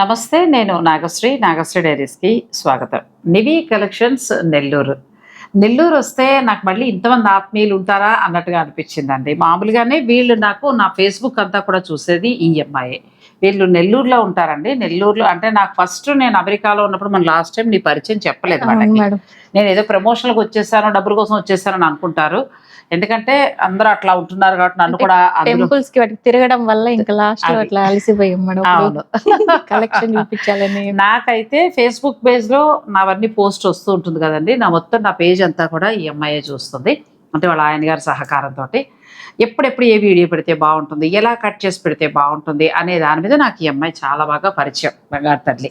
నమస్తే నేను నాగశ్రీ నాగశ్రీ డైరీస్కి స్వాగతం. నివి కలెక్షన్స్ నెల్లూరు. నెల్లూరు వస్తే నాకు మళ్ళీ ఇంతమంది ఆత్మీయులు ఉంటారా అన్నట్టుగా అనిపించిందండి. మామూలుగానే వీళ్ళు నాకు నా ఫేస్బుక్ అంతా కూడా చూసేది ఈఎంఐ వీళ్ళు నెల్లూరులో ఉంటారండి. నెల్లూరులో అంటే నాకు ఫస్ట్ నేను అమెరికాలో ఉన్నప్పుడు మన లాస్ట్ టైం నీ పరిచయం చెప్పలేదు మేడం. నేను ఏదో ప్రమోషన్లకు వచ్చేసాను డబ్బుల కోసం వచ్చేసానని అనుకుంటారు. ఎందుకంటే అందరూ అట్లా ఉంటున్నారు కాబట్టి నన్ను కూడా టెంపుల్స్కి వాటికి తిరగడం వల్ల ఇంకా లాస్ట్లో. అట్లా అలసిపోయాం కలెక్షన్ చూపించాలని. నాకైతే ఫేస్బుక్ పేజ్లో నావన్నీ పోస్ట్ వస్తూ ఉంటుంది కదండి. నా మొత్తం నా పేజ్ అంతా కూడా ఈ అమ్మాయి చూస్తుంది. అంటే వాళ్ళ ఆయన గారి సహకారంతో ఎప్పుడెప్పుడు ఏ వీడియో పెడితే బాగుంటుంది? ఎలా కట్ చేసి పెడితే బాగుంటుంది? అనే దాని మీద నాకు ఈ అమ్మాయి చాలా బాగా పరిచయం. బంగారు తల్లి.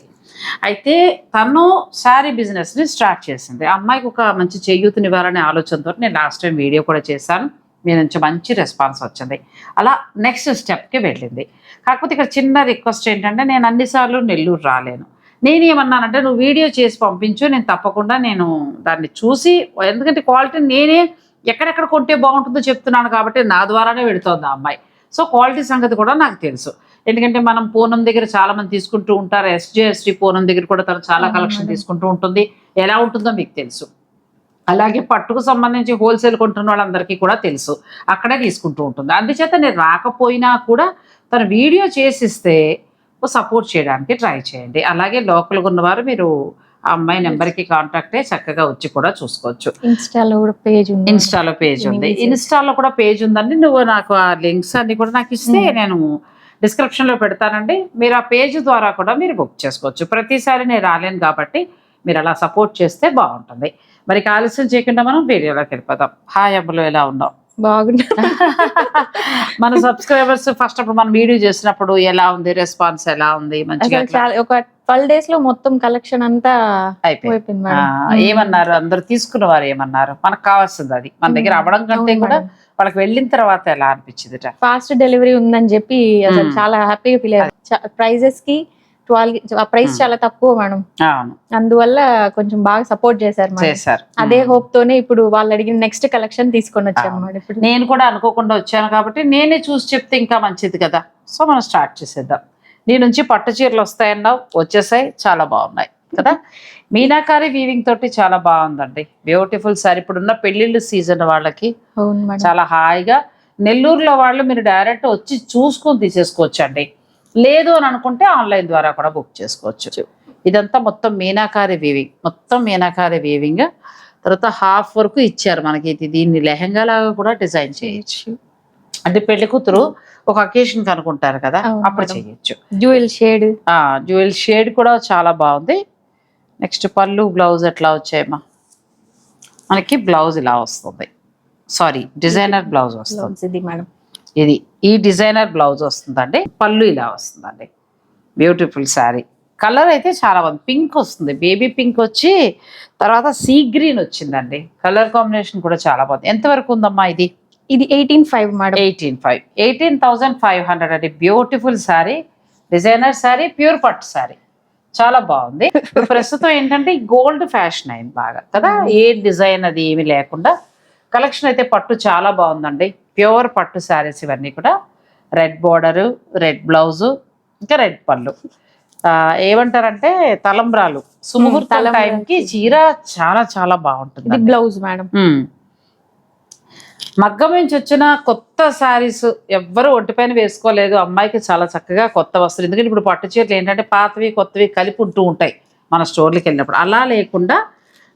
అయితే తను శారీ బిజినెస్ని స్టార్ట్ చేసింది. ఆ అమ్మాయికి ఒక మంచి చేయూతనివ్వాలనే ఆలోచనతో నేను లాస్ట్ టైం వీడియో కూడా చేశాను. మీ నుంచి మంచి రెస్పాన్స్ వచ్చింది. అలా నెక్స్ట్ స్టెప్కి వెళ్ళింది. కాకపోతే ఇక్కడ చిన్న రిక్వెస్ట్ ఏంటంటే నేను అన్నిసార్లు నెల్లూరు రాలేను. నేను ఏమన్నానంటే నువ్వు వీడియో చేసి పంపించు నేను తప్పకుండా నేను దాన్ని చూసి ఎందుకంటే క్వాలిటీ నేనే ఎక్కడెక్కడ కొంటే బాగుంటుందో చెప్తున్నాను కాబట్టి నా ద్వారానే పెడుతోంది ఆ అమ్మాయి. సో క్వాలిటీ సంగతి కూడా నాకు తెలుసు. ఎందుకంటే మనం పూనం దగ్గర చాలా మంది తీసుకుంటూ ఉంటారు. ఎస్జేఎస్టీ పూనం దగ్గర కూడా తను చాలా కలెక్షన్. తీసుకుంటూ ఉంటుంది. ఎలా ఉంటుందో మీకు తెలుసు. అలాగే పట్టుకు సంబంధించి హోల్సేల్ కొంటున్న వాళ్ళందరికీ కూడా తెలుసు. అక్కడే తీసుకుంటూ ఉంటుంది. అందుచేత నేను రాకపోయినా కూడా తను వీడియో చేసిస్తే సపోర్ట్ చేయడానికి ట్రై చేయండి. అలాగే లోకల్గా ఉన్నవారు మీరు ఆ అమ్మాయి నెంబర్కి కాంటాక్ట్ అయ్యి చక్కగా వచ్చి కూడా చూసుకోవచ్చు. ఇన్స్టాలో కూడా పేజ్ ఉంది. ఇన్స్టాలో పేజ్ ఉంది. ఇన్స్టాలో కూడా పేజ్ ఉందండి. నువ్వు నాకు ఆ లింక్స్ అన్ని కూడా నాకు ఇస్తే Hmm. నేను description లో పెడతానండి. మీరు ఆ పేజ్ ద్వారా కూడా మీరు బుక్ చేసుకోవచ్చు. ప్రతిసారి నేను రాలేను కాబట్టి మీరు అలా సపోర్ట్ చేస్తే బాగుంటుంది. మరి ఆలస్యం చేయకుండా మనం వీడియోలోకి వెళ్ళిపోదాం. హాయ్ అబ్బులు ఎలా ఉన్నాం బాగుంది మన సబ్స్క్రైబర్స్ ఫస్ట్ అప్పుడు మనం వీడియో చేసినప్పుడు ఎలా ఉంది రెస్పాన్స్ ఎలా ఉంది మంచిగా ఒక ట్వెల్వ్ డేస్లో మొత్తం కలెక్షన్ అంతా అయిపోయింది. ఏమన్నారు? అందరు తీసుకున్న వారు ఏమన్నారు? మనకు కావాల్సింది అది. మన దగ్గర అవ్వడం కంటే కూడా వాళ్ళకి వెళ్ళిన తర్వాత ఎలా అనిపించిందిట? ఫాస్ట్ డెలివరీ ఉందని చెప్పి అసలు. చాలా హ్యాపీగా ఫీల్ అయ్యారు. ప్రైజెస్కి ట్వెల్వ్ ఆ ప్రైస్. చాలా తక్కువ మేడం. అందువల్ల కొంచెం బాగా సపోర్ట్ చేశారు చేశారు. అదే. హోప్ తోనే ఇప్పుడు వాళ్ళు అడిగిన నెక్స్ట్ కలెక్షన్ తీసుకొని వచ్చాను. మేడం ఇప్పుడు. నేను కూడా అనుకోకుండా వచ్చాను కాబట్టి నేనే చూసి చెప్తే ఇంకా మంచిది కదా. సో మనం స్టార్ట్ చేసేద్దాం. నీ నుంచి పట్టు చీరలు వస్తాయన్నావు వచ్చేసాయి చాలా బాగున్నాయి. కదా? మీనాకారి వీవింగ్ తోటి చాలా బాగుందండి. బ్యూటిఫుల్ సారీ. ఇప్పుడున్న పెళ్ళిళ్ళు సీజన్ వాళ్ళకి చాలా హాయిగా. నెల్లూరులో వాళ్ళు మీరు డైరెక్ట్ వచ్చి చూసుకొని తీసేసుకోవచ్చండి. లేదు అని అనుకుంటే ఆన్లైన్ ద్వారా కూడా బుక్ చేసుకోవచ్చు. ఇదంతా మొత్తం మీనాకారి వీవింగ్ మొత్తం మీనాకారి వీవింగ్ తర్వాత హాఫ్ వరకు ఇచ్చారు మనకి. ఇది దీన్ని లెహంగా లాగా కూడా డిజైన్ చేయొచ్చు. అంటే పెళ్ళి కూతురు ఒక అకేషన్ కనుకుంటారు కదా? అప్పుడు. చేయొచ్చు. డ్యూయల్ షేడ్ ఆ జ్యువెల్ షేడ్ కూడా చాలా బాగుంది. నెక్స్ట్ పళ్ళు బ్లౌజ్ ఎట్లా వచ్చాయమ్మా? మనకి బ్లౌజ్ ఇలా వస్తుంది. సారీ డిజైనర్ బ్లౌజ్ వస్తుంది. ఇది మేడం. ఇది ఈ డిజైనర్ బ్లౌజ్ వస్తుందండి పళ్ళు ఇలా వస్తుందండి. బ్యూటిఫుల్ శారీ కలర్ అయితే చాలా బాగుంది. పింక్ వస్తుంది. బేబీ పింక్ వచ్చి తర్వాత సీ గ్రీన్ వచ్చిందండి. కలర్ కాంబినేషన్ కూడా చాలా బాగుంది. ఎంతవరకు ఉందమ్మా ఇది? ఇది eighteen five madam. Eighteen five eighteen thousand five hundred అండి. Beautiful sari designer sari pure పట్టు శారీ చాలా బాగుంది. ప్రస్తుతం ఏంటంటే గోల్డ్ ఫ్యాషన్ అయింది బాగా కదా? ఏ డిజైన్ అది ఏమి లేకుండా. కలెక్షన్ అయితే పట్టు చాలా బాగుందండి. ప్యూర్ పట్టు శారీస్ ఇవన్నీ కూడా. రెడ్ బోర్డరు రెడ్ బ్లౌజు ఇంకా రెడ్ పళ్ళు. ఆ, ఏమంటారంటే తలంబ్రాలు. సుముహూర్తం. టైంకి చీర చాలా చాలా బాగుంటుంది బ్లౌజ్ మేడం. మగ్గం నుంచి వచ్చిన కొత్త శారీస్ ఎవ్వరు ఒంటిపైన వేసుకోలేదు. అమ్మాయికి చాలా చక్కగా కొత్త వస్తువులు ఎందుకంటే ఇప్పుడు పట్టు చీరలు ఏంటంటే పాతవి కొత్తవి కలిపి ఉంటూ ఉంటాయి మన స్టోర్లకి వెళ్ళినప్పుడు. అలా లేకుండా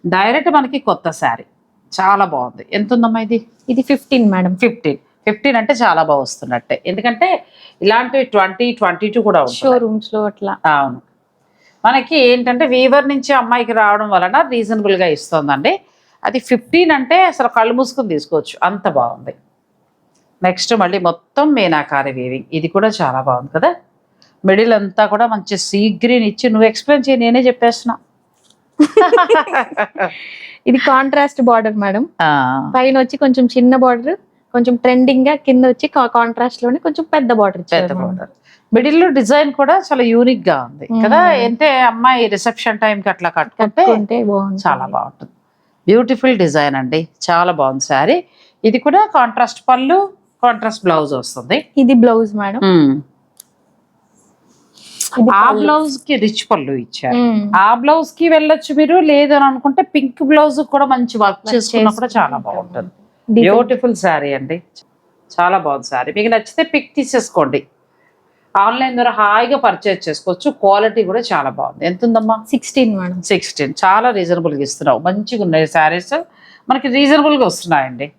డైరెక్ట్ మనకి కొత్త శారీ. చాలా బాగుంది. ఎంత ఉందమ్మా ఇది? ఇది ఫిఫ్టీన్ మేడం ఫిఫ్టీన్ ఫిఫ్టీన్ అంటే చాలా బాగా వస్తున్నట్టే. ఎందుకంటే ఇలాంటివి ట్వంటీ ట్వంటీ టూ కూడా ఉంటుంది షోరూమ్స్లో అట్లా. అవును. మనకి ఏంటంటే వీవర్ నుంచి అమ్మాయికి రావడం వలన రీజనబుల్గా ఇస్తుందండి. అది ఫిఫ్టీన్ అంటే అసలు కళ్ళు మూసుకుని తీసుకోవచ్చు. అంత బాగుంది. నెక్స్ట్ మళ్ళీ మొత్తం మీనాకారి వీవింగ్ ఇది కూడా చాలా బాగుంది కదా? మిడిల్ అంతా కూడా మంచి సీ గ్రీన్ ఇచ్చి నువ్వు ఎక్స్ప్లెయిన్ చేయి నేనే చెప్పేస్తున్నా. ఇది కాంట్రాస్ట్ బార్డర్ మేడం పైన వచ్చి కొంచెం చిన్న బార్డర్ కొంచెం ట్రెండింగ్గా కింద వచ్చి కాంట్రాస్ట్లోనే కొంచెం పెద్ద బార్డర్ పెద్ద border. మిడిల్లో డిజైన్ కూడా చాలా యూనిక్గా ఉంది కదా. అంటే అమ్మాయి రిసెప్షన్ టైంకి అట్లా కట్టుకుంటే చాలా బాగుంటుంది. బ్యూటిఫుల్ డిజైన్ అండి. చాలా బాగుంది శారీ. ఇది కూడా కాంట్రాస్ట్ పళ్ళు కాంట్రాస్ట్ బ్లౌజ్ వస్తుంది. ఇది బ్లౌజ్ మేడం. ఆ. బ్లౌజ్కి రిచ్ పళ్ళు ఇచ్చారు. ఆ బ్లౌజ్కి వెళ్ళొచ్చు మీరు. లేదు అని అనుకుంటే పింక్ బ్లౌజ్ కూడా మంచి వర్క్ చేసుకున్నా కూడా చాలా బాగుంటుంది. బ్యూటిఫుల్ శారీ అండి. చాలా బాగుంది శారీ. మీకు నచ్చితే పిక్ తీసేసుకోండి. ఆన్లైన్ ద్వారా హాయిగా పర్చేజ్ చేసుకోవచ్చు. క్వాలిటీ కూడా చాలా బాగుంది. ఎంత ఉందమ్మా సిక్స్టీన్ మేడం. సిక్స్టీన్. చాలా రీజనబుల్గా ఇస్తున్నావు. మంచిగా ఉన్నాయి శారీస్. మనకి రీజనబుల్గా వస్తున్నాయండి.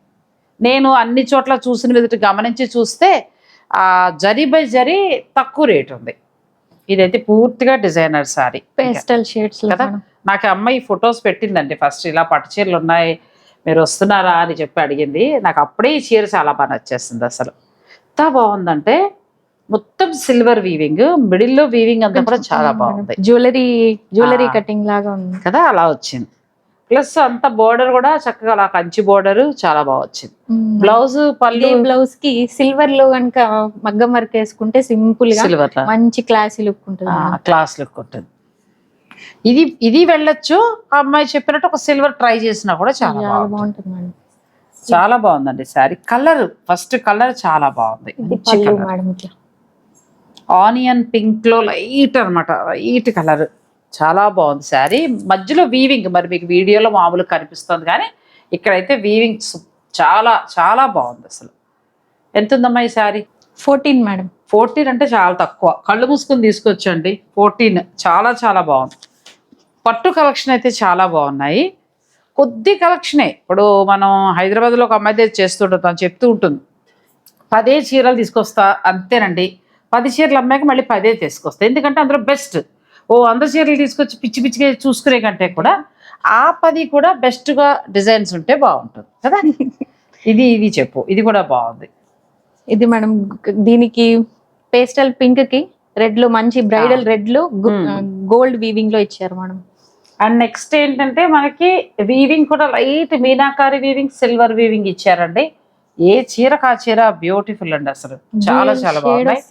నేను అన్ని చోట్ల చూసిన విధంగా గమనించి చూస్తే ఆ జరీ బై జరీ తక్కువ రేట్ ఉంది. ఇదైతే పూర్తిగా డిజైనర్ శారీ. పేస్టల్ షేడ్స్ కదా? నాకు అమ్మాయి ఫొటోస్ పెట్టిందండి. ఫస్ట్ ఇలా పట్టు చీరలు ఉన్నాయి. మీరు వస్తున్నారా అని చెప్పి అడిగింది. నాకు అప్పుడే ఈ చీర చాలా బాగా నచ్చేసింది అసలు. ఎంత బాగుందంటే మొత్తం సిల్వర్ వీవింగ్ మిడిల్లో వీవింగ్ అంతా కూడా చాలా బాగుంది. Jewellery jewellery. కటింగ్ లాగా ఉంది. కదా అలా వచ్చింది. ప్లస్ అంత బోర్డర్ కూడా చక్కగా అలా కంచి బోర్డర్ చాలా బాగా వచ్చింది. బ్లౌజ్ ఇదే బ్లౌజ్కి సిల్వర్లో కనుక మగ్గం వర్క్ వేసుకుంటే సింపుల్గా సిల్వర్ మంచి క్లాసీ లుక్ ఉంటుంది. క్లాస్ లుక్ ఉంటుంది. ఇది ఇది వెళ్ళొచ్చు. ఆ అమ్మాయి చెప్పినట్టు ఒక సిల్వర్ ట్రై చేసినా కూడా చాలా బాగుంటుంది. చాలా బాగుందండి శారీ. కలర్ ఫస్ట్ కలర్ చాలా బాగుంది ఇది మంచి పళ్ళు కలర్ మేడం ఇట్లా ఆనియన్ పింక్లో లైట్ అన్నమాట. Light colour. చాలా బాగుంది శారీ. మధ్యలో వీవింగ్. మరి మీకు వీడియోలో మామూలుగా కనిపిస్తుంది కానీ ఇక్కడైతే వీవింగ్ చాలా చాలా బాగుంది అసలు. ఎంత ఉందమ్మా ఈ శారీ? Fourteen madam. ఫోర్టీన్ అంటే చాలా తక్కువ. కళ్ళు మూసుకొని తీసుకొచ్చండి. ఫోర్టీన్. చాలా చాలా బాగుంది. పట్టు కలెక్షన్ అయితే చాలా బాగున్నాయి. కొద్ది కలెక్షనే. ఇప్పుడు మనం హైదరాబాద్లో ఒక అమ్మాయి చేస్తుంటాం తను చెప్తూ ఉంటుంది. పదే చీరలు తీసుకొస్తా అంతేనండి. పది చీరలు అమ్మాయికి మళ్ళీ పదే తీసుకొస్తా. ఎందుకంటే అందులో బెస్ట్ ఓ వంద చీరలు తీసుకొచ్చి పిచ్చి పిచ్చిగా చూసుకునే కంటే కూడా ఆ పది కూడా బెస్ట్గా డిజైన్స్ ఉంటే బాగుంటుంది. కదా? ఇది ఇది చెప్పు. ఇది కూడా బాగుంది. ఇది మేడం దీనికి పేస్టల్ పింక్కి రెడ్లో మంచి బ్రైడల్ రెడ్లో Hmm. గోల్డ్ వీవింగ్లో ఇచ్చారు మేడం. అండ్ నెక్స్ట్ ఏంటంటే మనకి వీవింగ్ కూడా light meenakari weaving silver weaving ఇచ్చారండి. ఏ చీరకు ఆ చీర బ్యూటిఫుల్ అండి అసలు. చాలా చాలా బాగున్నాయి.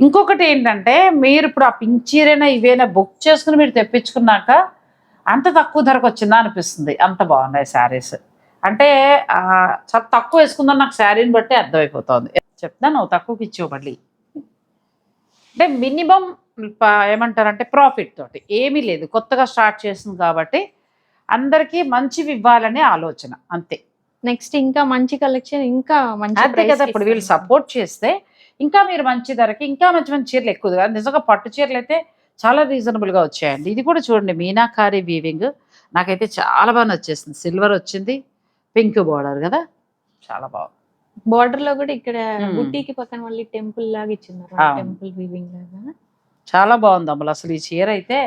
ఇంకొకటి ఏంటంటే మీరు ఇప్పుడు ఆ పింక్ చీరైనా ఇవేనా బుక్ చేసుకుని మీరు తెప్పించుకున్నాక అంత తక్కువ ధరకు వచ్చిందా అనిపిస్తుంది. అంత బాగున్నాయి శారీస్ అంటే చాలా తక్కువ వేసుకుందని నాకు శారీని బట్టి అర్థమైపోతుంది. చెప్తాను తక్కువకి ఇచ్చావు మళ్ళీ. అంటే మినిమం ఏమంటారంటే ప్రాఫిట్ తోటి. ఏమీ లేదు. కొత్తగా స్టార్ట్ చేసింది కాబట్టి అందరికీ మంచివి ఇవ్వాలనే ఆలోచన. అంతే. నెక్స్ట్ ఇంకా మంచి కలెక్షన్ ఇంకా మంచి కదా ఇప్పుడు వీళ్ళు. సపోర్ట్ చేస్తే ఇంకా మీరు మంచి ధరకి ఇంకా మంచి మంచి చీరలు ఎక్కువ కదా. నిజంగా పట్టు చీరలు అయితే చాలా రీజనబుల్గా వచ్చాయండి. ఇది కూడా చూడండి మీనాకారి వీవింగ్ నాకైతే చాలా బాగా నచ్చేసింది. సిల్వర్ వచ్చింది పింక్ బార్డర్ కదా. చాలా బాగుంది. బార్డర్లో కూడా ఇక్కడ Hmm. బుట్టీకి పక్కన మళ్ళీ టెంపుల్ లాగా ఇచ్చింది. టెంపుల్ వీవింగ్ లాగా. చాలా బాగుంది అమ్మలు అసలు ఈ చీర అయితే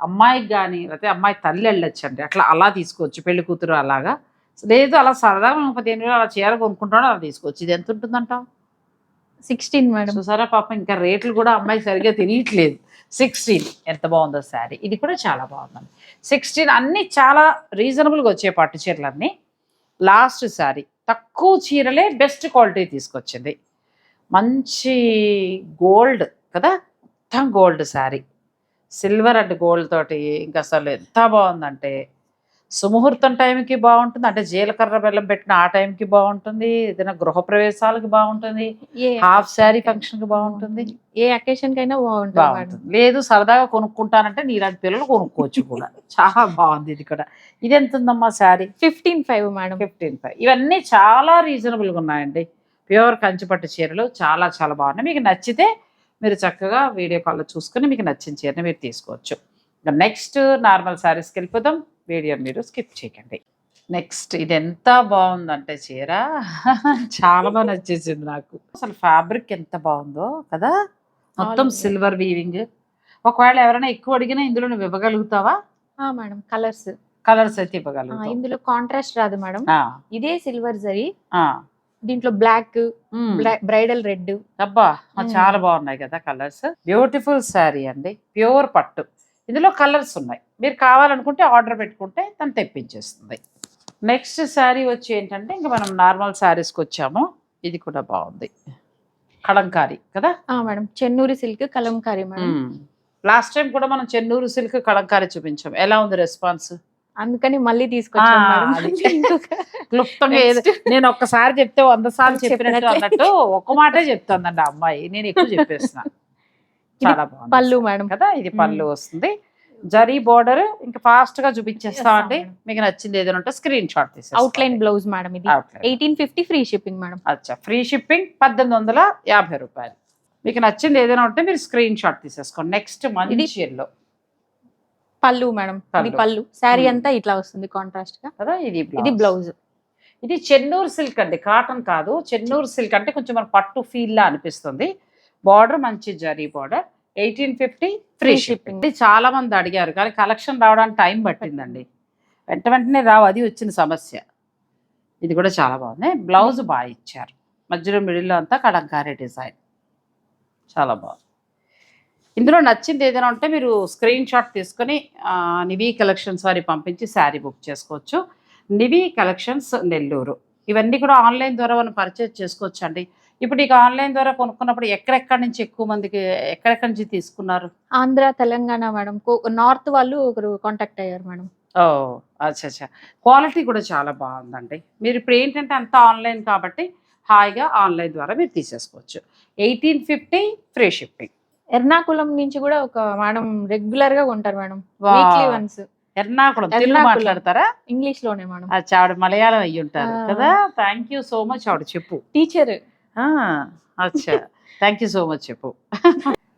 అమ్మాయికి కానీ లేకపోతే అమ్మాయి తల్లి వెళ్ళొచ్చండి. అట్లా అలా తీసుకోవచ్చు పెళ్ళి కూతురు అలాగా. లేదు అలా సరదాగా పదిహేను వేలు అలా చీర కొనుక్కుంటాడో అలా తీసుకోవచ్చు ఇది ఎంత ఉంటుందంటావు? సిక్స్టీన్ మేడం చూసారా పాపం ఇంకా రేట్లు కూడా అమ్మాయి సరిగ్గా తెలియట్లేదు. సిక్స్టీన్ ఎంత బాగుందో శారీ. ఇది కూడా చాలా బాగుందండి. సిక్స్టీన్ అన్ని చాలా రీజనబుల్గా వచ్చే పట్టు చీరలన్నీ. లాస్ట్ శారీ. తక్కువ చీరలే బెస్ట్ క్వాలిటీ తీసుకొచ్చింది. మంచి గోల్డ్ కదా? మొత్తం gold sari. Silver and gold తోటి ఇంకా అసలు ఎంత బాగుందంటే సుముహూర్తం టైంకి బాగుంటుంది. అంటే జీలకర్ర బెల్లం పెట్టిన ఆ టైంకి బాగుంటుంది. ఏదైనా గృహప్రవేశాలకి బాగుంటుంది. ఏ హాఫ్ శారీ ఫంక్షన్కి బాగుంటుంది. ఏ అకేషన్ కైనా బాగుంటుంది లేదు సరదాగా కొనుక్కుంటానంటే నీలాంటి పిల్లలు కొనుక్కోవచ్చు కూడా. చాలా బాగుంది ఇది కూడా. ఇది ఎంత ఉందమ్మా sari? Fifteen five madam. Fifteen five. ఇవన్నీ చాలా రీజనబుల్గా ఉన్నాయండి. ప్యూర్ కంచిపట్టు చీరలు చాలా చాలా బాగున్నాయి. మీకు నచ్చితే మీరు చక్కగా వీడియో కాల్లో చూసుకుని మీకు నచ్చిన చీరని మీరు తీసుకోవచ్చు. నెక్స్ట్ నార్మల్ శారీస్కి వెళ్ళిపోదాం. వీడియో మీరు స్కిప్ చేయకండి. నెక్స్ట్ ఇది ఎంత బాగుందంటే చీర? చాలా బాగా నచ్చేసింది నాకు. అసలు ఫ్యాబ్రిక్ ఎంత బాగుందో కదా? మొత్తం. సిల్వర్ వీవింగ్ ఒకవేళ ఎవరైనా ఎక్కువ అడిగినా ఇందులో నువ్వు ఇవ్వగలుగుతావా? మేడం. కలర్స్ కలర్స్ అయితే ఇవ్వగలుగుతావు. ఇందులో కాంట్రాస్ట్ రాదు మేడం. ఇదే సిల్వర్ జరీ. ఆ, దీంట్లో బ్లాక్. బ్రైడల్ రెడ్ అబ్బా మ్మ్. చాలా బాగున్నాయి కదా కలర్స్ బ్యూటిఫుల్ శారీ అండి. ప్యూర్ పట్టు. ఇందులో కలర్స్ ఉన్నాయి. మీరు కావాలనుకుంటే ఆర్డర్ పెట్టుకుంటే తను తెప్పించేస్తుంది. నెక్స్ట్ శారీ వచ్చి ఏంటంటే ఇంకా మనం నార్మల్ శారీస్కి వచ్చాము. ఇది కూడా బాగుంది. కలంకారీ కదా? Madam. Chennuri silk Kalamkari madam. Last time కూడా మనం చెన్నూరు సిల్క్ కలంకారీ చూపించాం. ఎలా ఉంది రెస్పాన్స్? అందుకని మళ్ళీ తీసుకొచ్చాం ఆ, మేడం. అది. ఇంకొక- క్లుప్తంగా నేను ఒక్కసారి చెప్తే వంద సార్లు చెప్పినట్టు. అన్నట్టు ఒక మాటే చెప్తుందండి ఆ అమ్మాయి. నేను ఎక్కువ చెప్పేస్తున్నా. చాలా బాగుంది పళ్ళు మేడం. కదా? ఇది పళ్ళు వస్తుంది. జరీ బోర్డర్ ఇంకా ఫాస్ట్గా చూపించేస్తామండి చేస్తాం, మీకు నచ్చింది ఏదైనా ఉంటే స్క్రీన్ షాట్ తీసేసి అవుట్ లైన్ బ్లౌజ్ మేడం ఇది. Eighteen fifty free shipping madam. అచ్చా ఫ్రీ షిప్పింగ్ పద్దెనిమిది వందల యాభై రూపాయలు. మీకు నచ్చింది ఏదైనా ఉంటే మీరు స్క్రీన్ షాట్ తీసేసుకోండి. నెక్స్ట్ మంచి ఎల్లో పళ్ళు మేడం. ఇది పళ్ళు. శారీ మ్మ్. అంతా ఇట్లా వస్తుంది కాంట్రాస్ట్గా కదా ఇది ఇది బ్లౌజ్ ఇది చెన్నూరు సిల్క్ అండి కాటన్ కాదు. చెన్నూరు సిల్క్ అంటే కొంచెం మన పట్టు ఫీల్ లా అనిపిస్తుంది. బార్డర్ మంచి zari border eighteen fifty free shipping చాలా మంది అడిగారు కానీ కలెక్షన్ రావడానికి టైం పట్టిందండి. వెంట వెంటనే రావు అది వచ్చిన సమస్య. ఇది కూడా చాలా బాగుంది. బ్లౌజ్ బాగా ఇచ్చారు. మధ్యలో మిడిల్లో అంతా కలంకారీ డిజైన్ చాలా బాగుంది. ఇందులో నచ్చింది ఏదైనా ఉంటే మీరు స్క్రీన్ షాట్ తీసుకొని నివీ కలెక్షన్స్ వారి పంపించి శారీ బుక్ చేసుకోవచ్చు. నివీ కలెక్షన్స్ నెల్లూరు. ఇవన్నీ కూడా ఆన్లైన్ ద్వారా మనం పర్చేజ్ చేసుకోవచ్చు అండి ఇప్పుడు ఇక ఆన్లైన్ ద్వారా కొనుక్కున్నప్పుడు ఎక్కడెక్కడి నుంచి ఎక్కువ మందికి ఎక్కడెక్కడి నుంచి తీసుకున్నారు? ఆంధ్ర తెలంగాణ మేడం. నార్త్ వాళ్ళు ఒకరు కాంటాక్ట్ అయ్యారు మేడం. ఓ అచ్చా అచ్చా క్వాలిటీ కూడా చాలా బాగుందండి. మీరు ఇప్పుడు ఏంటంటే అంతా ఆన్లైన్ కాబట్టి హాయిగా ఆన్లైన్ ద్వారా మీరు తీసేసుకోవచ్చు. Eighteen fifty free shipping. Ernakulam నుంచి కూడా ఒక మేడం రెగ్యులర్గా కొంటారు madam. Weekly once Ernakulam. Telugu. మాట్లాడతారా? ఇంగ్లీష్లోనే మేడం. ఆవిడ మలయాళం అయ్యి ఉంటారు. కదా. థ్యాంక్ యూ సో మచ్ ఆవిడ చెప్పు. టీచర్ అచ్చా. థ్యాంక్ యూ సో మచ్ చెప్పు.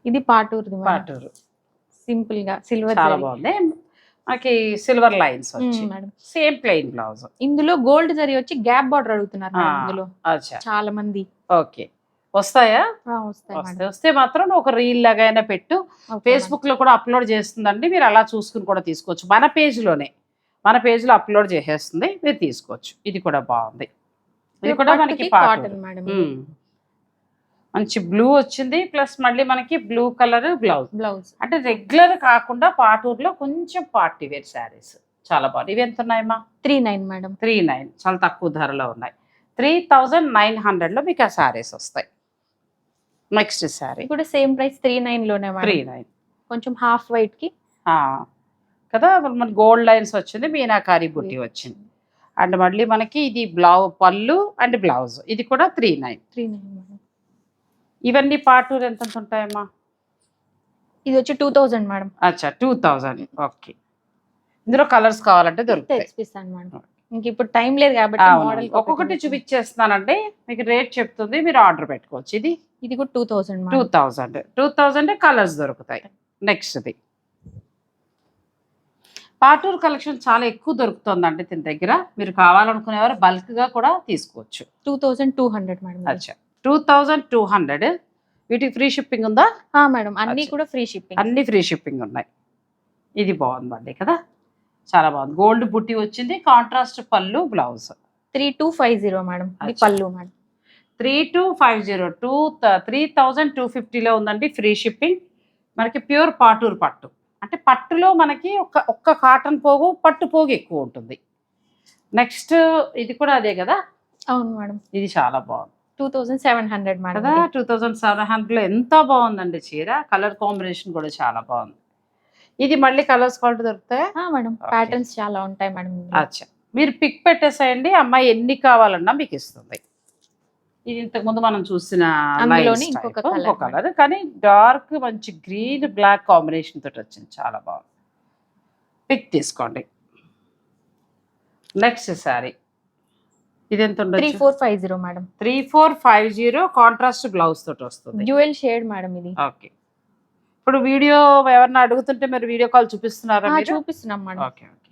ఇది పాటూరుది పాటూరు. సింపుల్గా సిల్వర్ చాలా బాగుంది. మనకి సిల్వర్ లైన్స్ వచ్చి. సేమ్ ప్లెయిన్ బ్లౌజ్ ఇందులో గోల్డ్ జరీ వచ్చి గ్యాప్ బార్డర్ అడుగుతున్నారు. ఇందులో. అచ్చా. చాలా మంది. ఓకే. వస్తాయా? వస్తే మాత్రం ఒక రీల్ లాగైనా పెట్టు. ఫేస్బుక్లో కూడా అప్లోడ్ చేస్తుందండి. మీరు అలా చూసుకుని కూడా తీసుకోవచ్చు. మన పేజ్లోనే మన పేజ్లో అప్లోడ్ చేసేస్తుంది. మీరు తీసుకోవచ్చు. ఇది కూడా బాగుంది. ఇది. కూడా మనకి కాటన్ పాటూరు. మేడం. మంచి బ్లూ వచ్చింది. ప్లస్ మళ్ళీ మనకి బ్లూ కలర్ బ్లౌజ్ బ్లౌజ్ అంటే రెగ్యులర్ కాకుండా పాటూరులో కొంచెం పార్టీ వేర్ శారీస్ చాలా బాగుంది ఇవి ఎంత ఉన్నాయమ్మా three nine madam three nine చాలా తక్కువ ధరలో ఉన్నాయి. త్రీ థౌజండ్ నైన్ హండ్రెడ్లో మీకు ఆ శారీస్ వస్తాయి. నెక్స్ట్ శారీ కూడా సేమ్ ప్రైస్ త్రీ నైన్లోనే త్రీ నైన్ కొంచెం హాఫ్ వైట్కి. కదా మన గోల్డ్ లైన్స్ వచ్చింది మీనాకారి బుట్టి వచ్చింది. అండ్ మళ్ళీ మనకి ఇది బ్లౌ పళ్ళు అండ్ బ్లౌజ్ ఇది కూడా త్రీ నైన్ త్రీ నైన్ ఇవన్నీ పాటూరు ఎంత ఎంత ఉంటాయమ్మా ఇది వచ్చి టూ థౌజండ్ మేడం అచ్చా టూ థౌజండ్ ఓకే ఇందులో కలర్స్ కావాలంటే దొరుకుతాయి. మేడం ఇంక ఇప్పుడు టైం లేదు కాబట్టి. మోడల్ ఒక్కొక్కటి చూపించేస్తున్నానండి. మీకు రేట్ చెప్తుంది మీరు ఆర్డర్ పెట్టుకోవచ్చు. ఇది? ఇది కూడా two thousand two thousand two thousand colours దొరుకుతాయి. నెక్స్ట్ది పాటూరు కలెక్షన్ చాలా ఎక్కువ దొరుకుతుందండి దీని దగ్గర. మీరు కావాలనుకునేవారు బల్క్గా కూడా తీసుకోవచ్చు. Two thousand two hundred madam. అచ్చా. Two thousand two hundred. వీటికి ఫ్రీ షిప్పింగ్ ఉందా? మేడం అన్ని. కూడా ఫ్రీ షిప్పింగ్ అన్ని ఫ్రీ షిప్పింగ్ ఉన్నాయి. ఇది బాగుందండి కదా? చాలా బాగుంది. గోల్డ్ బుట్టి వచ్చింది కాంట్రాస్ట్ పళ్ళు blouse three two five zero madam. పళ్ళు madam. Three two five zero two three thousand two ఫిఫ్టీలో ఉందండి ఫ్రీ షిప్పింగ్ మనకి ప్యూర్ పాటూరు పట్టు. అంటే పట్టులో మనకి ఒక్క ఒక్క కాటన్ పోగు పట్టు పోగు ఎక్కువ ఉంటుంది. నెక్స్ట్ ఇది కూడా అదే కదా? అవును మేడం. ఇది చాలా బాగుంది. టూ థౌజండ్ సెవెన్ హండ్రెడ్ కదా టూ థౌజండ్ సెవెన్ హండ్రెడ్లో ఎంత బాగుందండి చీర? కలర్ కాంబినేషన్ కూడా చాలా బాగుంది. ఇది మళ్ళీ కలర్స్ క్వాలిటీ దొరుకుతాయా? మేడం. ప్యాటర్న్స్ చాలా ఉంటాయి మేడం. అచ్చా. మీరు పిక్ పెట్టేసేయండి అమ్మాయి ఎన్ని కావాలన్నా మీకు ఇస్తుంది. ఇది ఇంతకుముందు మనం చూసిన ఇంకొక కలర్ కానీ డార్క్ మంచి గ్రీన్ బ్లాక్ కాంబినేషన్ తోటి వచ్చింది. చాలా బాగుంది. పిక్ తీసుకోండి. నెక్స్ట్ సారీ ఇది ఎంత త్రీ ఉండొచ్చు four five zero madam. Three four five zero contrast blouse తోటి వస్తుంది. డ్యూయల్ షేడ్ మేడం ఇది. ఓకే. ఇప్పుడు వీడియో ఎవరన్నా అడుగుతుంటే మీరు వీడియో కాల్ చూపిస్తున్నారా చూపిస్తున్నాం మేడం. Okay okay.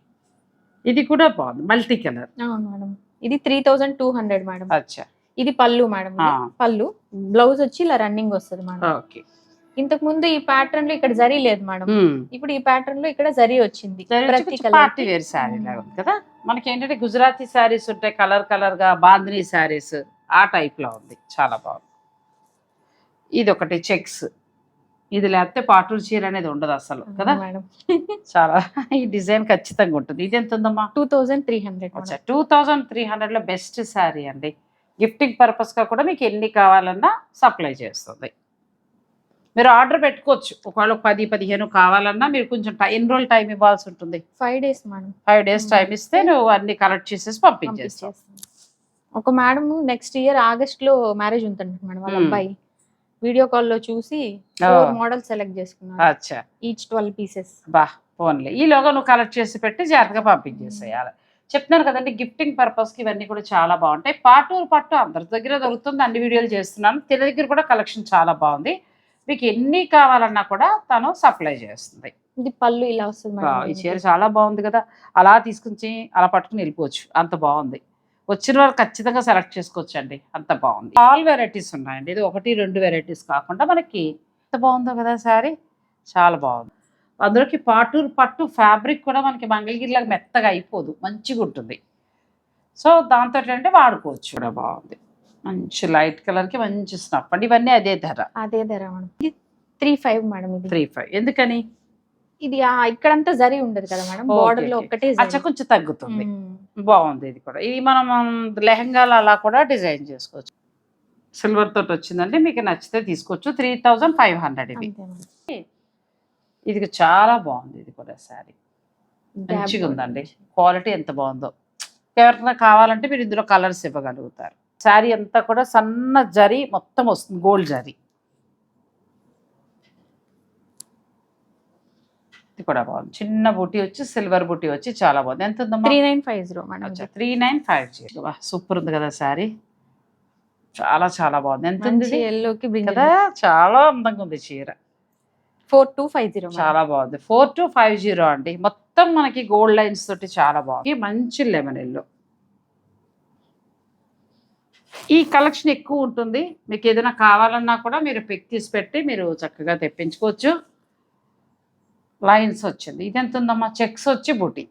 ఇది కూడా బాగుంది. Multi colour. అవును మేడం. ఇది three thousand two hundred madam. అచ్చా. ఇది పళ్ళు మేడం. పళ్ళు. బ్లౌజ్ వచ్చి ఇలా రన్నింగ్ వస్తుంది మేడం. ఓకే. ఇంతకు ముందు ఈ ప్యాటర్న్లో ఇక్కడ జరీ లేదు మేడం. ఇప్పుడు ఈ ప్యాటర్న్లో ఇక్కడ జరీ వచ్చింది. పార్టీ వేర్ శారీ లాగా కదా? మనకి ఏంటంటే గుజరాతీ శారీస్ ఉంటాయి కలర్ కలర్గా బాందినీ శారీస్ ఆ టైప్లో ఉంది. చాలా బాగుంది. ఇది ఒకటి చెక్స్ ఇది లేకపోతే పాటూరు చీర అనేది ఉండదు అసలు కదా? మేడం. చాలా ఈ డిజైన్ ఖచ్చితంగా ఉంటుంది. ఇది ఎంత ఉందమ్మా two thousand three hundred two thousand three హండ్రెడ్లో బెస్ట్ శారీ అండి. గిఫ్టింగ్ పర్పస్గా కూడా మీకు ఎన్ని కావాలన్నా సప్లై చేస్తుంది. మీరు ఆర్డర్ పెట్టుకోవచ్చు. ఒకవేళ ఒక పది పదిహేను కావాలన్నా మీరు కొంచెం టై- ఎన్ని రోజులు టైం ఇవ్వాల్సి ఉంటుంది? Five days madam. Five days Hmm. Time ఇస్తే నువ్వు అన్ని కలెక్ట్ చేసేసి పంపించేస్తావు. పంపించేస్తాం ఒక మేడం నెక్స్ట్ ఇయర్ ఆగస్ట్లో మ్యారేజ్ ఉంటుంది మేడం వాళ్ళ Hmm. అబ్బాయి. వీడియో కాల్లో చూసి. ఫోర్ మోడల్ సెలెక్ట్ చేసుకున్నాను అచ్చా. Each twelve pieces. బా ఫోన్లే ఈలోగా నువ్వు కలెక్ట్ చేసి పెట్టి జాగ్రత్తగా పంపించేసేయాలి. చెప్తున్నాను కదండి గిఫ్టింగ్ పర్పస్కి ఇవన్నీ కూడా చాలా బాగుంటాయి. పాటూరు పట్టు అందరి దగ్గర దొరుకుతుంది. అన్ని వీడియోలు చేస్తున్నాను. తిన దగ్గర కూడా కలెక్షన్ చాలా బాగుంది. మీకు ఎన్ని కావాలన్నా కూడా తను సప్లై చేస్తుంది. ఇది పళ్ళు ఇలా వస్తుంది ఈ చీర చాలా బాగుంది కదా. అలా తీసుకుని అలా పట్టుకుని వెళ్ళిపోవచ్చు. అంత బాగుంది. వచ్చిన వాళ్ళు ఖచ్చితంగా సెలెక్ట్ చేసుకోవచ్చు అండి అంత బాగుంది. ఆల్ వెరైటీస్ ఉన్నాయండి. ఇది ఒకటి రెండు వెరైటీస్ కాకుండా మనకి ఎంత బాగుందో కదా శారీ. చాలా బాగుంది. అందులోకి పాటూరు పట్టు ఫ్యాబ్రిక్ కూడా మనకి మంగళగిరిలాగా మెత్తగా అయిపోదు. మంచిగా ఉంటుంది. సో దాంతో అంటే వాడుకోవచ్చు. కూడా బాగుంది. మంచి లైట్ కలర్కి మంచి స్నఫ్ అండి. ఇవన్నీ అదే ధర. అదే ధర మేడం. ఇది త్రీ ఫైవ్ మేడం ఇది. Three five. ఎందుకని? ఇది ఆ ఇక్కడంతా జరి ఉండదు కదా మేడం. బార్డర్లో. ఒక్కటే అచ్చ. కొంచెం తగ్గుతుంది. బాగుంది ఇది కూడా. ఇది మనం లెహంగాలు అలా కూడా డిజైన్ చేసుకోవచ్చు. సిల్వర్ తోటి వచ్చిందండి. మీకు నచ్చితే తీసుకోవచ్చు. త్రీ థౌజండ్ ఫైవ్ హండ్రెడ్ ఇది. ఇది చాలా బాగుంది ఇది కూడా శారీ. మంచిగా. ఉందండి క్వాలిటీ ఎంత బాగుందో. ఎవరికైనా కావాలంటే మీరు ఇందులో కలర్స్ ఇవ్వగలుగుతారు. శారీ అంతా కూడా సన్న జరీ మొత్తం వస్తుంది గోల్డ్ జరీ. ఇది కూడా బాగుంది. చిన్న బుట్టి వచ్చి సిల్వర్ బుట్టి వచ్చి చాలా బాగుంది. ఎంత ఉందమ్మా? Three nine five zero madam. Three nine five zero. Super ఉంది కదా శారీ. చాలా చాలా బాగుంది. ఎంత ఉంది ఎల్లోకి కదా చాలా అందంగా ఉంది చీర. ఫోర్ టూ ఫైవ్ జీరో చాలా బాగుంది. ఫోర్ టు ఫైవ్ జీరో అండి. మొత్తం మనకి గోల్డ్ లైన్స్ తోటి చాలా బాగుంది. మంచి లెమన్ ఎల్లో. ఈ కలెక్షన్ ఎక్కువ ఉంటుంది. మీకు ఏదైనా కావాలన్నా కూడా మీరు పిక్ తీసి పెట్టి మీరు చక్కగా తెప్పించుకోవచ్చు. లైన్స్ వచ్చింది. ఇది ఎంత ఉందమ్మా? చెక్స్ వచ్చి బుటీ.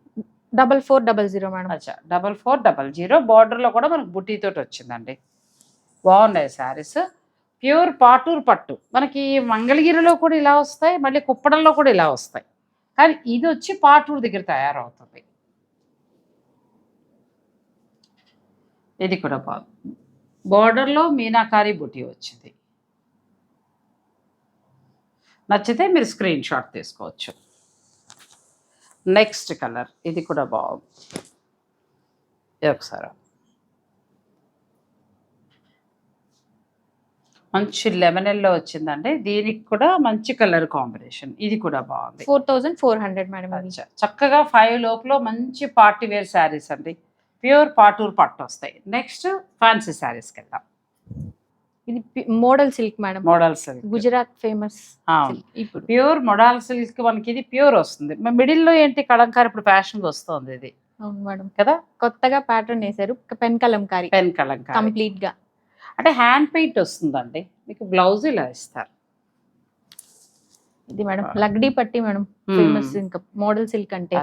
Double four double zero madam అచ్చా. డబల్ ఫోర్ డబల్ జీరో బార్డర్లో కూడా మనకు బుటీ తోటి వచ్చిందండి. బాగున్నాయి శారీస్ ప్యూర్ పాటూరు పట్టు. మనకి మంగళగిరిలో కూడా ఇలా వస్తాయి. మళ్ళీ కుప్పడంలో కూడా ఇలా వస్తాయి. కానీ ఇది వచ్చి పాటూరు దగ్గర తయారవుతుంది. ఇది కూడా బాగుంది. బార్డర్లో మీనాకారి బుటీ వచ్చింది. నచ్చితే మీరు స్క్రీన్ షాట్ తీసుకోవచ్చు. నెక్స్ట్ కలర్ ఇది కూడా బాగుంది. ఒకసారి. మంచి లెమన్ ఎల్లో వచ్చిందండి. దీనికి కూడా మంచి కలర్ కాంబినేషన్. ఇది కూడా బాగుంది. Four thousand four hundred madam. చక్కగా ఫైవ్ లోపల మంచి పార్టీ వేర్ శారీస్ అండి. ప్యూర్ పాటూర్ పట్టు వస్తాయి. నెక్స్ట్ ఫ్యాన్సీ శారీస్కి వెళ్దాం. ఇది modal silk madam. Modal silk. Gujarat famous ఇప్పుడు. ప్యూర్ మొడాల్ సిల్క్ మనకి ఇది ప్యూర్ వస్తుంది. మిడిల్లో ఏంటి కలంకారీ ఇప్పుడు ఫ్యాషన్ వస్తుంది ఇది. అవును మేడం. కదా? కొత్తగా ప్యాటర్న్ వేశారు. పెన్ కలంకారీ. పెన్ కలంకారీ. కంప్లీట్గా అంటే హ్యాండ్ పెయింట్ వస్తుందండి. మీకు బ్లౌజ్ ఇలా ఇస్తారు. ఇది మేడం లగ్డీ పట్టి మేడం ఫేమస్ ఇంకా మోడల్ సిల్క్ అంటే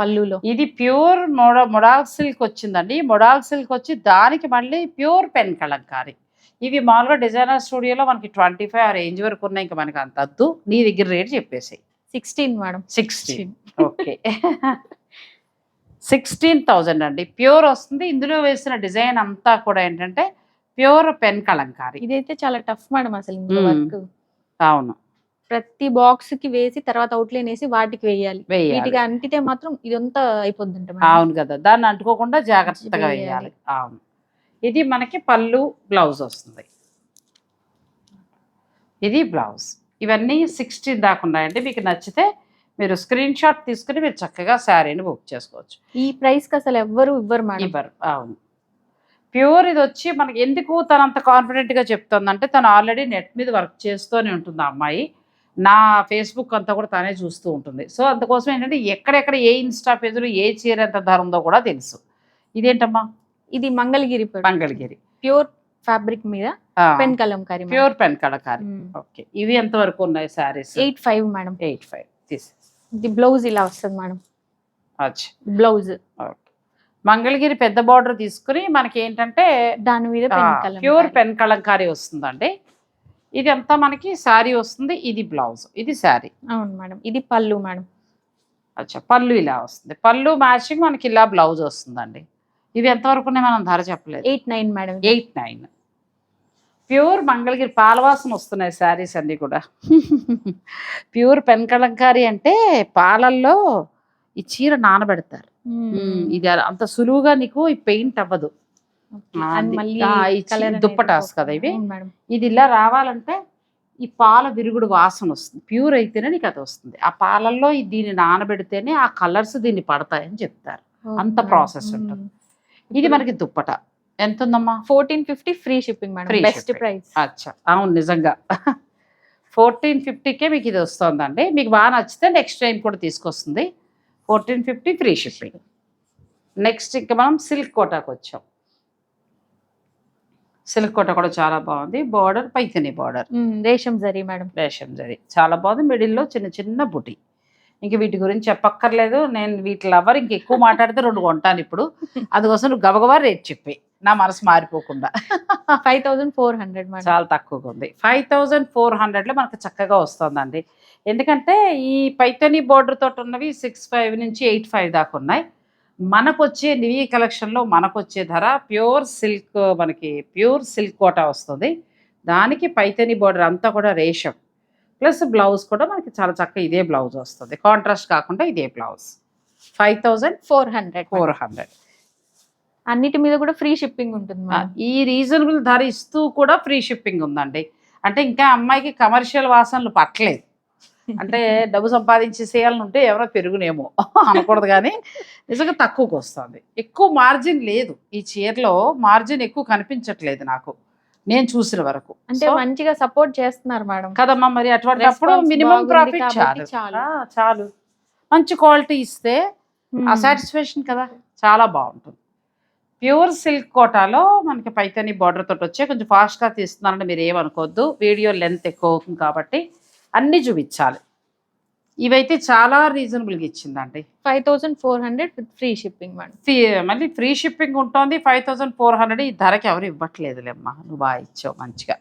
పళ్ళులో. ఇది ప్యూర్ మొడ మొడాల్ సిల్క్ వచ్చిందండి. మొడాల్ సిల్క్ వచ్చి దానికి మళ్ళీ ప్యూర్ పెన్ కలంకారీ. ఇవి మామూలుగా డిజైనర్ స్టూడియోలో మనకి ట్వంటీ ఫైవ్ ఆ రేంజ్ వరకు ఉన్నాయి. ఇంకా మనకి అంత వద్దు. నీ దగ్గర రేట్ చెప్పేసి sixteen madam. Sixteen. Okay. Sixteen thousand అండి. ప్యూర్ వస్తుంది. ఇందులో వేసిన డిజైన్ అంతా కూడా ఏంటంటే ప్యూర్ పెన్ కలంకారీ. ఇదైతే చాలా టఫ్ మేడం అసలు అవును. ప్రతి బాక్స్కి వేసి తర్వాత అవుట్లైన్ వేసి వాటికి వేయాలి. వేయాలి. వీటికి అంటితే మాత్రం ఇదంతా అయిపోద్దంట మేడం. అవును కదా. దాన్ని అంటుకోకుండా జాగ్రత్తగా వేయాలి. వేయాలి. అవును. ఇది మనకి పళ్ళు బ్లౌజ్ వస్తుంది. ఇది బ్లౌజ్ ఇవన్నీ సిక్స్టీన్ దాకా ఉన్నాయండి. మీకు నచ్చితే మీరు స్క్రీన్ షాట్ తీసుకుని మీరు చక్కగా శారీని బుక్ చేసుకోవచ్చు. ఈ ప్రైస్కి అసలు ఎవ్వరు ఇవ్వరు మేడం. ఇవ్వరు. అవును. ప్యూర్ ఇది వచ్చి మనకి ఎందుకు తను అంత కాన్ఫిడెంట్గా చెప్తుందంటే తను ఆల్రెడీ నెట్ మీద వర్క్ చేస్తూనే ఉంటుంది ఆ అమ్మాయి. నా ఫేస్బుక్ అంతా కూడా తనే చూస్తూ ఉంటుంది. సో అందుకోసం ఏంటంటే ఎక్కడెక్కడ ఏ ఇన్స్టా పేజీలో ఏ చీర ఎంత ధర ఉందో కూడా తెలుసు. ఇదేంటమ్మా? ఇది మంగళగిరి మంగళగిరి. ప్యూర్ ఫ్యాబ్రిక్ మీద pen Kalamkari pure pen Kalamkari okay. ఇవి ఎంత వరకు ఉన్నాయి saris? Eight five madam eight five తీసే ఇది బ్లౌజ్ ఇలా వస్తుంది మేడం అచ్చా. బ్లౌజ్ మంగళగిరి పెద్ద బార్డర్ తీసుకుని మనకి ఏంటంటే దాని మీద పెన్ ప్యూర్ పెన్ కలంకారీ వస్తుందండి. ఇది అంతా మనకి శారీ వస్తుంది. ఇది బ్లౌజ్. ఇది శారీ. అవును మేడం. ఇది పళ్ళు మేడం. అచ్చా పళ్ళు ఇలా వస్తుంది. పళ్ళు మ్యాచింగ్ మనకి ఇలా బ్లౌజ్ వస్తుందండి. ఇవి ఎంతవరకు మనం ధర చెప్పలేదు. Eight nine madam. Eight nine. Pure Mangalagiri పాలవాసన వస్తున్నాయి శారీస్ అన్నీ కూడా. ప్యూర్ పెన్ కలంకారీ అంటే పాలల్లో ఈ చీర నానబెడతారు. ఇది అంత సులువుగా నీకు ఈ పెయింట్ అవ్వదు. దుప్పటాస్ కదా ఇవి? ఇది ఇలా రావాలంటే ఈ పాల విరుగుడు వాసన వస్తుంది. ప్యూర్ అయితేనే నీకు అది వస్తుంది. ఆ పాలల్లో దీన్ని నానబెడితేనే ఆ కలర్స్ దీన్ని పడతాయని చెప్తారు. అంత process ఉంటుంది. ఇది మనకి దుప్పట. ఎంత ఉందమ్మా fourteen fifty free shipping madam. Best. Price. అచ్చా. అవును నిజంగా. ఫోర్టీన్ ఫిఫ్టీకే మీకు ఇది వస్తుందండి. మీకు బాగా నచ్చితే నెక్స్ట్ టైం కూడా తీసుకొస్తుంది. Fourteen fifty free shipping. Next ఇంకా మనం సిల్క్ కోటాకు వచ్చాం. సిల్క్ కోట కూడా చాలా బాగుంది. Border Paithani border. Resham zari madam. Resham zari. చాలా బాగుంది. మిడిల్లో చిన్న చిన్న బుటి. ఇంక వీటి గురించి చెప్పక్కర్లేదు. నేను వీటి లవర్ ఇంక ఎక్కువ మాట్లాడితే రెండు కొంటాను ఇప్పుడు. అందుకోసం నువ్వు గబగబా రేట్ చెప్పి. నా మనసు మారిపోకుండా. ఫైవ్ థౌసండ్ ఫోర్ హండ్రెడ్ చాలా తక్కువగా ఉంది. ఫైవ్ థౌజండ్ ఫోర్ హండ్రెడ్లో మనకు చక్కగా వస్తుందండి. ఎందుకంటే ఈ పైతని బోర్డర్ తోటి ఉన్నవి సిక్స్ ఫైవ్ నుంచి ఎయిట్ ఫైవ్ దాకా ఉన్నాయి. మనకు వచ్చే నివీ కలెక్షన్లో మనకు వచ్చే ధర ప్యూర్ సిల్క్ మనకి ప్యూర్ సిల్క్ కోటా వస్తుంది. దానికి పైతని బోర్డర్ అంతా కూడా రేషం. ప్లస్ బ్లౌజ్ కూడా మనకి చాలా చక్కగా ఇదే బ్లౌజ్ వస్తుంది. కాంట్రాస్ట్ కాకుండా ఇదే blouse. Five thousand four hundred. Four hundred. అన్నిటి మీద కూడా ఫ్రీ షిప్పింగ్ ఉంటుంది ఈ రీజనబుల్ ధర ఇస్తూ కూడా ఫ్రీ షిప్పింగ్ ఉందండి. అంటే ఇంకా అమ్మాయికి కమర్షియల్ వాసనలు పట్టలేదు. అంటే డబ్బు సంపాదించేసేయాలని ఉంటే ఎవరో పెరుగునేమో అనకూడదు కానీ నిజంగా తక్కువకి వస్తుంది ఎక్కువ మార్జిన్ లేదు. ఈ చీరలో మార్జిన్ ఎక్కువ కనిపించట్లేదు నాకు. నేను చూసిన వరకు. అంటే మంచిగా సపోర్ట్ చేస్తున్నారు మేడం. కదమ్మా మరి అటువంటిప్పుడు మినిమం ప్రాఫిట్ చాలు. చాలు. మంచి క్వాలిటీ ఇస్తే ఆ సాటిస్ఫాక్షన్ కదా. చాలా బాగుంటుంది. ప్యూర్ సిల్క్ కోటాలో మనకి పైతని బార్డర్ తోటి వచ్చే కొంచెం ఫాస్ట్గా తీస్తున్నారని మీరు ఏమనుకోవద్దు. వీడియో లెంత్ ఎక్కువ అవుతుంది కాబట్టి అన్నీ చూపించాలి. ఇవైతే చాలా రీజనబుల్గా ఇచ్చిందండి. Five thousand four hundred with free shipping మళ్ళీ ఫ్రీ షిప్పింగ్ ఉంటుంది. ఫైవ్ థౌజండ్ ఫోర్ హండ్రెడ్ ఈ ధరకి ఎవరు ఇవ్వట్లేదులేమ్మా. నువ్వు బాగా ఇచ్చావు మంచిగా.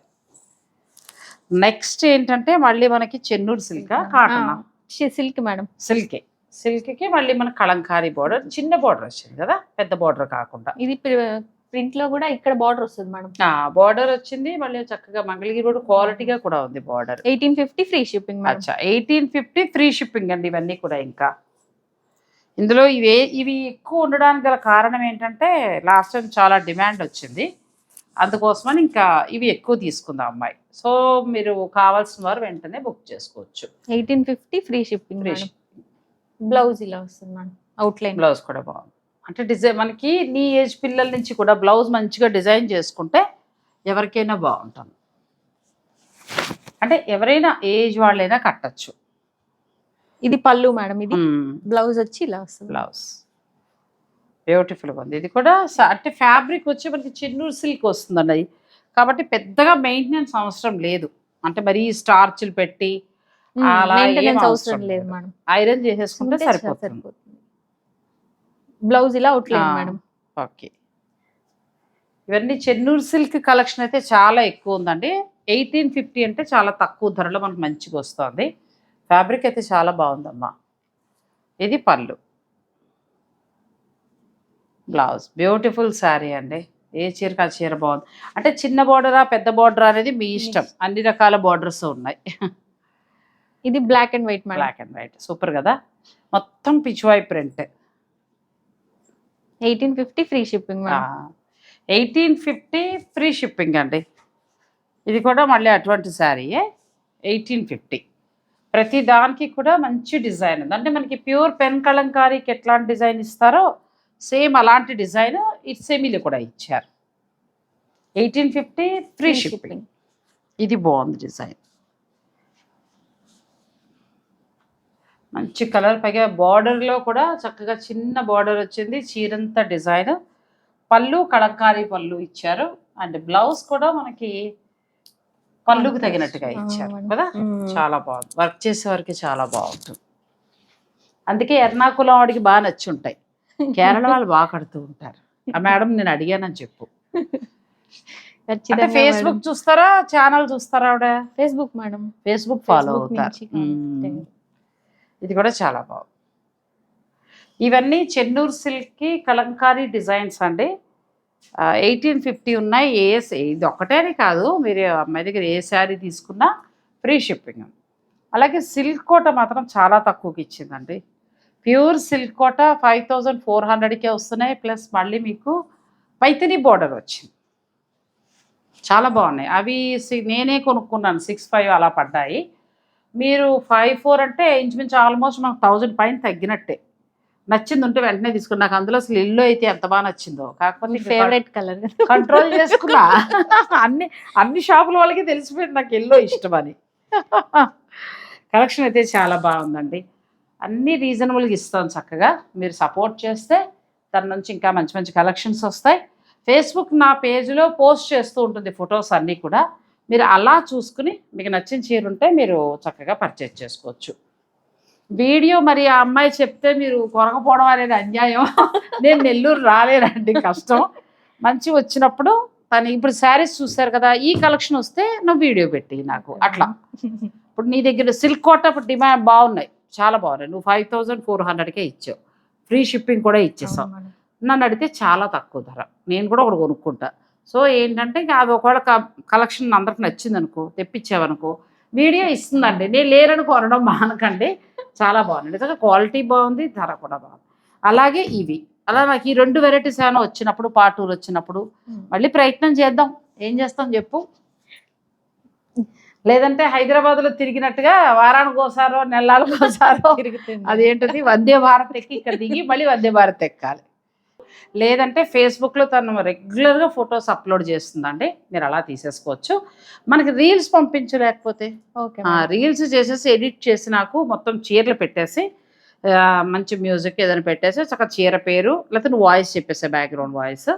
నెక్స్ట్ ఏంటంటే మళ్ళీ మనకి Chennur silk cotton. Silk madam. సిల్కే. సిల్క్కి మళ్ళీ మన కలంకారీ బార్డర్ చిన్న బార్డర్ వచ్చింది కదా పెద్ద బార్డర్ కాకుండా. ఇది ప్రింట్లో కూడా ఇక్కడ బార్డర్ వస్తుంది మేడం. బార్డర్ వచ్చింది మళ్ళీ చక్కగా మంగళగిరి కూడా క్వాలిటీగా కూడా ఉంది border. Eighteen fifty free shipping అచ్చా ఎయిటీన్ ఫిఫ్టీ ఫ్రీ షిప్పింగ్ అండి ఇవన్నీ కూడా ఇంకా. ఇందులో ఇవే ఇవి ఎక్కువ ఉండడానికి గల కారణం ఏంటంటే లాస్ట్ టైం చాలా డిమాండ్ వచ్చింది. అందుకోసమని ఇంకా ఇవి ఎక్కువ తీసుకుందాం అమ్మాయి. సో మీరు కావాల్సిన వారు వెంటనే బుక్ చేసుకోవచ్చు. Eighteen fifty free shipping. Blouse ఇలా వస్తుంది మేడం అవుట్ లైన్. బ్లౌజ్ కూడా బాగుంది. అంటే డిజైన్ మనకి నీ ఏజ్ పిల్లల నుంచి కూడా బ్లౌజ్ మంచిగా డిజైన్ చేసుకుంటే ఎవరికైనా బాగుంటుంది. అంటే ఎవరైనా ఏజ్ వాళ్ళైనా కట్టచ్చు. ఇది పళ్ళు మేడం ఇది. బ్లౌజ్ వచ్చి ఇలా వస్తుంది. బ్లౌజ్. బ్యూటిఫుల్గా ఉంది. ఇది కూడా అంటే ఫ్యాబ్రిక్ వచ్చి మనకి చిన్నూరు సిల్క్ వస్తుందండి అది. కాబట్టి పెద్దగా మెయింటెనెన్స్ అవసరం లేదు. అంటే మరీ స్టార్చ్లు పెట్టి అలా అవసరం లేదు. మేడం. ఐరన్ చేసేసుకుంటే సరిపోతుంది. బ్లౌజ్ ఇలా అవుట్ లైన్ ఆ. మేడం. ఓకే. ఇవన్నీ చెన్నూరు సిల్క్ కలెక్షన్ అయితే చాలా ఎక్కువ ఉందండి. ఎయిటీన్ ఫిఫ్టీ అంటే చాలా తక్కువ ధరలో మనకు మంచిగా వస్తుంది. ఫ్యాబ్రిక్ అయితే చాలా బాగుందమ్మా. ఇది పళ్ళు. బ్లౌజ్ బ్యూటిఫుల్ శారీ అండి. ఏ చీరకు ఆ చీర బాగుంది. అంటే చిన్న బార్డరా పెద్ద బార్డర్ అనేది మీ ఇష్టం. అన్ని రకాల బార్డర్స్ ఉన్నాయి. ఇది black and white black and white super కదా. మొత్తం Pichwai print eighteen fifty free shipping eighteen fifty free shipping అండి. ఇది కూడా మళ్ళీ అటువంటి శారీయే ఎయిటీన్ ఫిఫ్టీ. ప్రతి దానికి కూడా మంచి డిజైన్ ఉంది. అంటే మనకి ప్యూర్ పెన్ కలంకారీకి ఎట్లాంటి డిజైన్ ఇస్తారో సేమ్ అలాంటి డిజైన్ ఇట్ సెమీలో కూడా ఇచ్చారు. Eighteen fifty free shipping. ఇది బాగుంది డిజైన్. మంచి కలర్. పైగా బార్డర్లో కూడా చక్కగా చిన్న బార్డర్ వచ్చింది. చీరంతా డిజైన్ పళ్ళు కలంకారీ పళ్ళు ఇచ్చారు. అండ్ బ్లౌజ్ కూడా మనకి పళ్ళుకి తగినట్టుగా ఇచ్చారు. కదా. చాలా బాగుంది వర్క్ చేసే వారికి చాలా బాగుంటుంది. అందుకే ఎర్నాకుళం వాడికి బాగా నచ్చి ఉంటాయి కేరళ వాళ్ళు బాగా కడుతూ ఉంటారు. ఆ మేడం నేను అడిగానని చెప్పు. ఫేస్బుక్ చూస్తారా? ఛానల్ చూస్తారా ఆవిడ? ఫేస్బుక్ మేడం ఫేస్బుక్ ఫాలో అవుతారు. ఇది కూడా చాలా బాగుంది. ఇవన్నీ చెన్నూరు సిల్క్కి కలంకారీ డిజైన్స్ అండి. ఎయిటీన్ ఫిఫ్టీ ఉన్నాయి. ఏ ఇది ఒక్కటేనే కాదు. మీరు అమ్మాయి దగ్గర ఏ శారీ తీసుకున్నా ఫ్రీ షిప్పింగ్. అలాగే సిల్క్ కోట మాత్రం చాలా తక్కువకి ఇచ్చిందండి. Pure silk Kota five thousand four హండ్రెడ్కే వస్తున్నాయి. ప్లస్ మళ్ళీ మీకు పైతిని బార్డర్ వచ్చింది. చాలా బాగున్నాయి. అవి సి- నేనే కొనుక్కున్నాను. సిక్స్ ఫైవ్ అలా పడ్డాయి. మీరు ఫైవ్ ఫోర్ అంటే ఇంచుమించు ఆల్మోస్ట్ మనకు థౌజండ్ పైన తగ్గినట్టే. నచ్చింది ఉంటే వెంటనే తీసుకున్నా నాకు అందులో అసలు ఇల్లు అయితే ఎంత బాగా నచ్చిందో. కాకపోతే ఫేవరెట్ కలర్ కంట్రోల్ చేసుకున్నా. అన్ని అన్ని షాపుల వాళ్ళకి తెలిసిపోయింది నాకు ఎల్లో ఇష్టం అని కలెక్షన్ అయితే చాలా బాగుందండి. అన్ని రీజనబుల్గా ఇస్తాం చక్కగా. మీరు సపోర్ట్ చేస్తే దాని నుంచి ఇంకా మంచి మంచి కలెక్షన్స్ వస్తాయి. ఫేస్బుక్ నా పేజ్లో పోస్ట్ చేస్తూ ఉంటుంది ఫొటోస్ అన్నీ కూడా. మీరు అలా చూసుకుని మీకు నచ్చిన చీర ఉంటే మీరు చక్కగా పర్చేజ్ చేసుకోవచ్చు. వీడియో మరి ఆ అమ్మాయి చెప్తే మీరు కొనకపోవడం అనేది అన్యాయం. నేను నెల్లూరు రాలేనండి కష్టం. మంచి వచ్చినప్పుడు తను ఇప్పుడు శారీస్ చూస్తారు కదా ఈ కలెక్షన్ వస్తే నువ్వు వీడియో పెట్టి నాకు అట్లా. ఇప్పుడు నీ దగ్గర సిల్క్ కోట డిమాండ్ బాగున్నాయి చాలా బాగున్నాయి. నువ్వు ఫైవ్ థౌజండ్ ఫోర్ హండ్రెడ్కే ఇచ్చావు. ఫ్రీ షిప్పింగ్ కూడా ఇచ్చేసావు. నన్ను అడిగితే చాలా తక్కువ ధర. నేను కూడా ఒకటి కొనుక్కుంటా. సో ఏంటంటే ఇంకా అది ఒకవేళ కలెక్షన్ అందరికి నచ్చింది అనుకో తెప్పించావనుకో వీడియో ఇస్తుందండి. నేను లేరని కొనడం మానకండి. చాలా బాగుంది. నిజంగా క్వాలిటీ బాగుంది ధర కూడా బాగుంది. అలాగే ఇవి. అలా నాకు ఈ రెండు వెరైటీస్ ఏమైనా వచ్చినప్పుడు పాటూరు వచ్చినప్పుడు మళ్ళీ ప్రయత్నం చేద్దాం. ఏం చేస్తాం చెప్పు? లేదంటే హైదరాబాద్లో తిరిగినట్టుగా వారానికి ఒకసారో నెలలకు ఒకసారో అదేంటది? వందే భారత్ ఎక్కి ఇక్కడ దిగి మళ్ళీ వందే భారత్ ఎక్కాలి. లేదంటే ఫేస్బుక్లో తను రెగ్యులర్గా ఫొటోస్ అప్లోడ్ చేస్తుందండి. మీరు అలా తీసేసుకోవచ్చు. మనకి రీల్స్ పంపించలేకపోతే? ఓకే రీల్స్ చేసేసి ఎడిట్ చేసి నాకు మొత్తం చీరలు పెట్టేసి మంచి మ్యూజిక్ ఏదైనా పెట్టేసి చక్కగా చీర పేరు లేకపోతే నువ్వు వాయిస్ చెప్పేసే బ్యాక్గ్రౌండ్ వాయిస్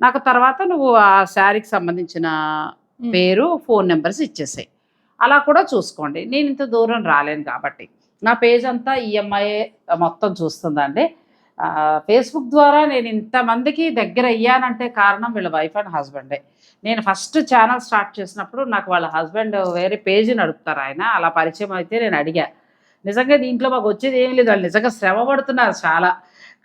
నాకు తర్వాత నువ్వు ఆ శారీకి సంబంధించిన పేరు ఫోన్ నెంబర్స్ ఇచ్చేసాయి. అలా కూడా చూసుకోండి. నేను ఇంత దూరం రాలేను కాబట్టి. నా పేజ్ అంతా ఈఎంఐ మొత్తం చూస్తుందండి. ఫేస్బుక్ ద్వారా నేను ఇంతమందికి దగ్గర అయ్యానంటే కారణం వీళ్ళ వైఫ్ అండ్ హస్బెండే నేను ఫస్ట్ ఛానల్ స్టార్ట్ చేసినప్పుడు నాకు వాళ్ళ హస్బెండ్ వేరే పేజీ నడుపుతారు ఆయన. అలా పరిచయం అయితే నేను అడిగా. నిజంగా దీంట్లో మాకు వచ్చేది ఏం లేదు. వాళ్ళు నిజంగా శ్రమ పడుతున్నారు చాలా.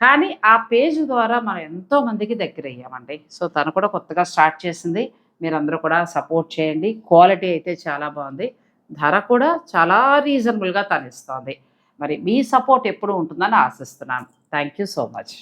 కానీ ఆ పేజ్ ద్వారా మనం ఎంతో మందికి దగ్గర అయ్యామండి. సో తను కూడా కొత్తగా స్టార్ట్ చేసింది. మీరందరూ కూడా సపోర్ట్ చేయండి. క్వాలిటీ అయితే చాలా బాగుంది. ధర కూడా చాలా రీజనబుల్గా తను ఇస్తుంది. మరి మీ సపోర్ట్ ఎప్పుడు ఉంటుందని ఆశిస్తున్నాను. Thank you so much